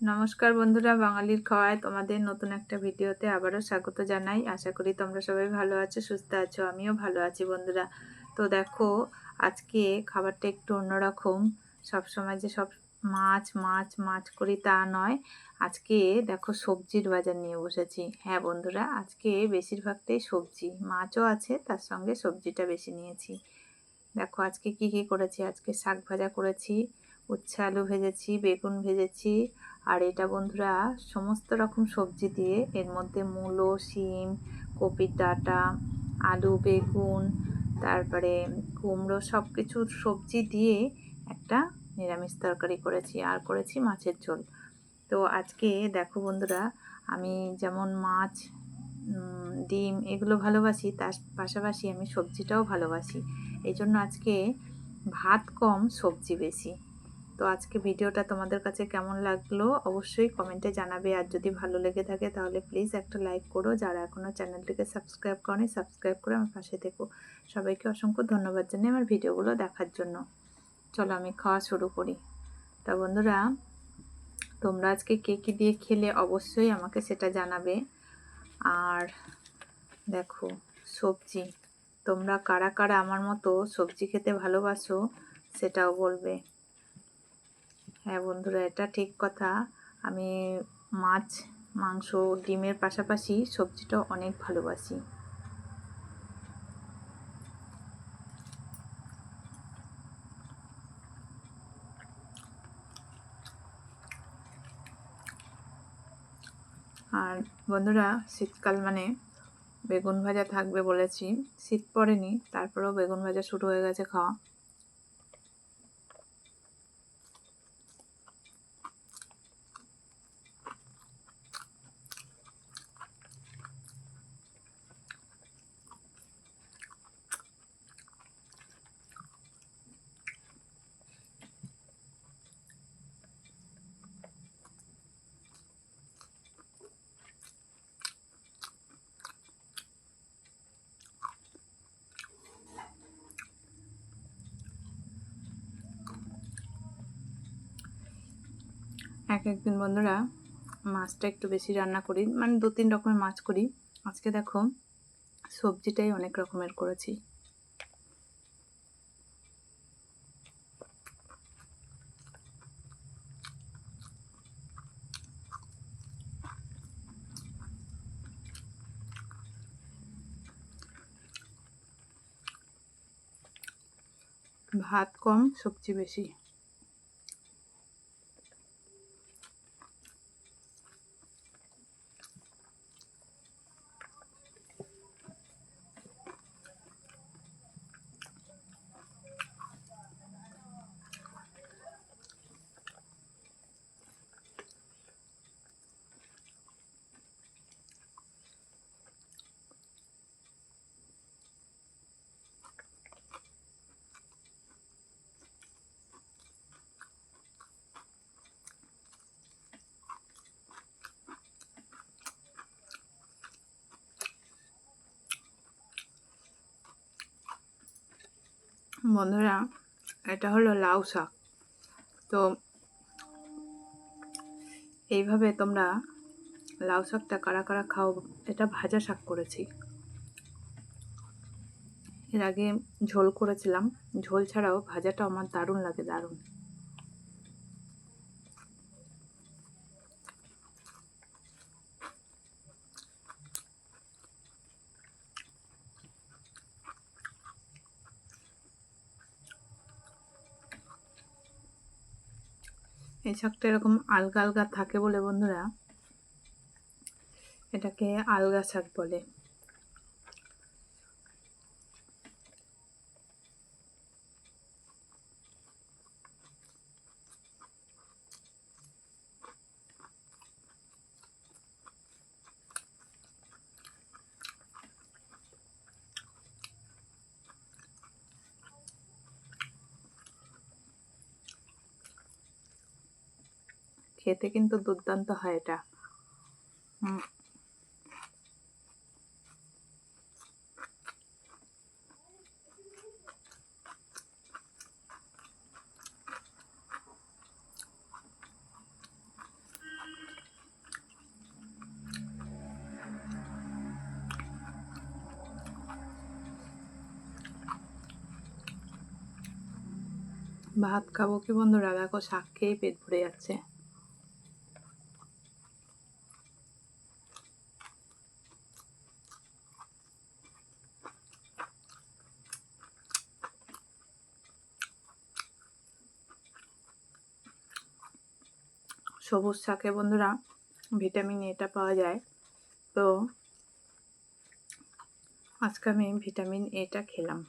নমস্কার বন্ধুরা, বাঙালির খাওয়ায় তোমাদের নতুন একটা ভিডিওতে আবারও স্বাগত জানাই। আশা করি তোমরা সবাই ভালো আছো, সুস্থ আছো, আমিও ভালো আছি বন্ধুরা। তো দেখো, আজকে খাবারটা একটু অন্যরকম। সবসময় যে সব মাছ মাছ মাছ করি তা নয়। আজকে দেখো সবজির বাজার নিয়ে বসেছি। হ্যাঁ বন্ধুরা, আজকে বেশিরভাগটাই সবজি। মাছও আছে, তার সঙ্গে সবজিটা বেশি নিয়েছি। দেখো আজকে কি কি করেছি? আজকে শাক ভাজা করেছি, উচ্ছে আলু ভেজেছি, বেগুন ভেজেছি আর এটা বন্ধুরা সমস্ত রকম সবজি দিয়ে, এর মধ্যে মূলো, শিম, কপির ডাঁটা, আলু, বেগুন, তারপরে কুমড়ো সব কিছু সবজি দিয়ে একটা নিরামিষ তরকারি করেছি আর করেছি মাছের ঝোল। তো আজকে দেখো বন্ধুরা, আমি যেমন মাছ ডিম এগুলো ভালোবাসি, তার পাশাপাশি আমি সবজিটাও ভালোবাসি। এই জন্য আজকে ভাত কম, সবজি বেশি। তো আজকে ভিডিওটা তোমাদের কাছে কেমন লাগল অবশ্যই কমেন্টে জানাবে। আর যদি ভালো লেগে থাকে তাহলে প্লিজ একটা লাইক করো। যারা এখনও চ্যানেলটিকে সাবস্ক্রাইব করেনি সাবস্ক্রাইব করে আমার পাশে থেকো। সবাইকে অসংখ্য ধন্যবাদ জানিয়ে আমার ভিডিওগুলো দেখার জন্য। চলো আমি খাওয়া শুরু করি। তা বন্ধুরা, তোমরা আজকে কে কী দিয়ে খেলে অবশ্যই আমাকে সেটা জানাবে। আর দেখো, সবজি। তোমরা কারা কারা আমার মতো সবজি খেতে ভালোবাসো সেটাও বলবে। হ্যাঁ বন্ধুরা, এটা ঠিক কথা। আমি মাছ, মাংস, ডিমের পাশাপাশি সবজিটা অনেক ভালোবাসি। আর বন্ধুরা, শীতকাল মানে বেগুন ভাজা থাকবে বলেছি, শীত পড়েনি, তারপরেও বেগুন ভাজা শুরু হয়ে গেছে খাওয়া। এক একদিন বন্ধুরা মাছটা একটু বেশি রান্না করি। মানে দু তিন রকমের মাছ করি। আজকে দেখো সবজিটাই অনেক রকমের করেছি। ভাত কম, সবজি বেশি। বন্ধুরা, এটা হলো লাউ শাক। তো এইভাবে তোমরা লাউ শাকটা কারা কারা খাও, এটা ভাজা শাক করেছি। এর আগে ঝোল করেছিলাম। ঝোল ছাড়াও ভাজাটা আমার দারুণ লাগে, দারুণ। এই শাকটা এরকম আলগা আলগা থাকে বলে বন্ধুরা এটাকে আলগা শাক বলে। খেতে কিন্তু দুর্দান্ত হয় এটা। ভাত খাব কি বন্ধুরা দেখো শাক খেয়ে পেট ভরে যাচ্ছে। সবুজ শাকে বন্ধুরা ভিটামিন এটা পাওয়া যায়। তো আজকে আমি ভিটামিন এটা খেলাম।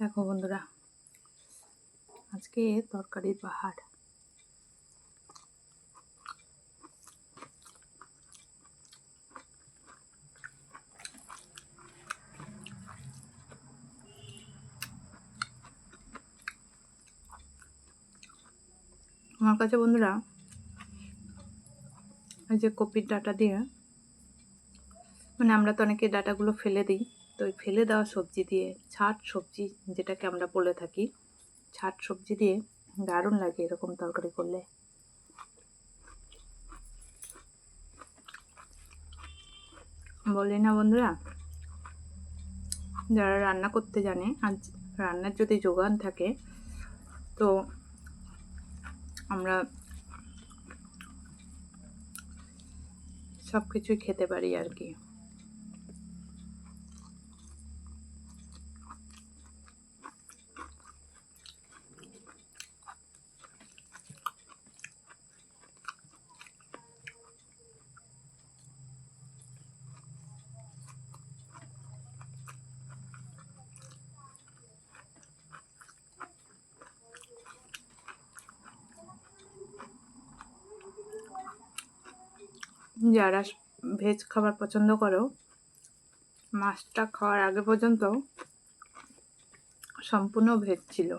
দেখো বন্ধুরা, আজকে তরকারির পাহাড়। আমার কাছে বন্ধুরা, এই যে কপির ডাটা দিয়ে মানে আমরা তো অনেকে ডাটাগুলো ফেলে দিই তো ওই ফেলে দেওয়া সবজি দিয়ে ছাট সবজি যেটাকে আমরা বলে থাকি, ছাট সবজি দিয়ে দারুণ লাগে এরকম তরকারি করলে। বলি না বন্ধুরা, যারা রান্না করতে জানে, আর রান্নার যদি যোগান থাকে, তো আমরা সব কিছুই খেতে পারি আর কি। যারা ভেজ খাবার পছন্দ করো মাছটা খাওয়ার আগে পর্যন্ত সম্পূর্ণ ভেজ ছিল।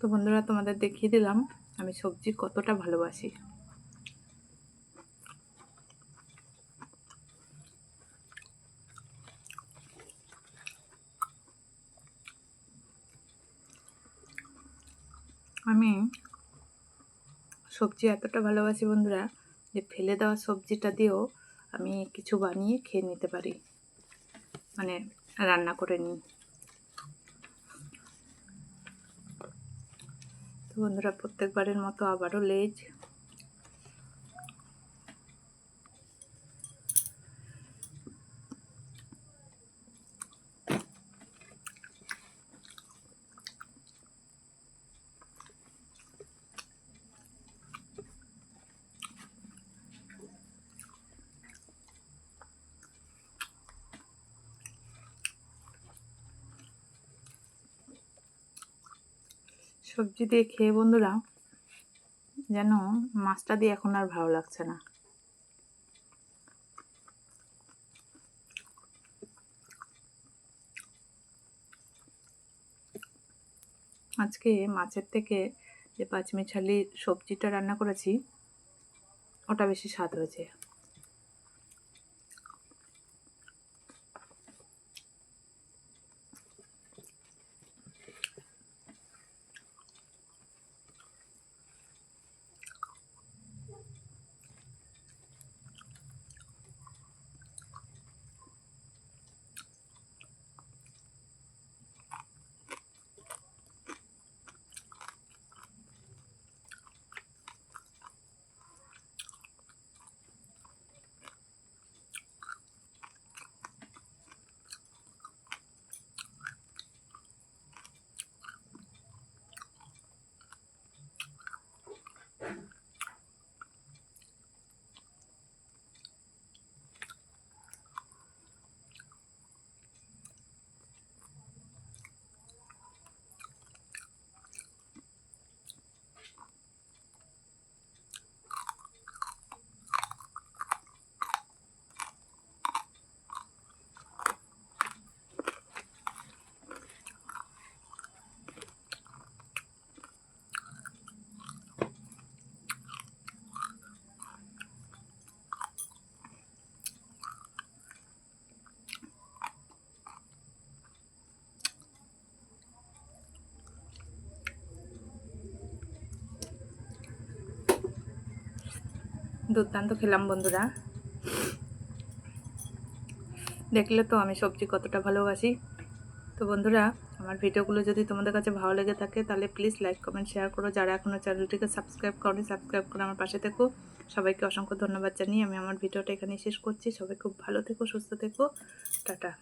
তো বন্ধুরা, তোমাদের দেখিয়ে দিলাম আমি সবজি কতটা ভালোবাসি। আমি সবজি এতটা ভালোবাসি বন্ধুরা, যে ফেলে দেওয়া সবজিটা দিয়েও আমি কিছু বানিয়ে খেয়ে নিতে পারি। মানে রান্না করে নিই। বন্ধুরা প্রত্যেকবারের মতো আবারও লেজ সবজি দিয়ে খেয়ে বন্ধুরা, যেন মাছটা দিয়ে এখন আর ভালো লাগছে না। আজকে মাছের থেকে যে পাঁচমিছালি সবজিটা রান্না করেছি, ওটা বেশি স্বাদ হয়েছে। দুর্দান্ত খেলাম, বন্ধুরা। দেখলে তো আমি সবজি কতটা ভালোবাসি। তো বন্ধুরা, আমার ভিডিওগুলো যদি তোমাদের কাছে ভালো লেগে থাকে, তাহলে প্লিজ লাইক কমেন্ট শেয়ার করো। যারা এখনও চ্যানেলটিকে সাবস্ক্রাইব করনি সাবস্ক্রাইব করে আমার পাশে থেকো। সবাইকে অসংখ্য ধন্যবাদ জানিয়ে আমি আমার ভিডিওটা এখানে শেষ করছি। সবাই খুব ভালো থেকো, সুস্থ থেকো। টাটা।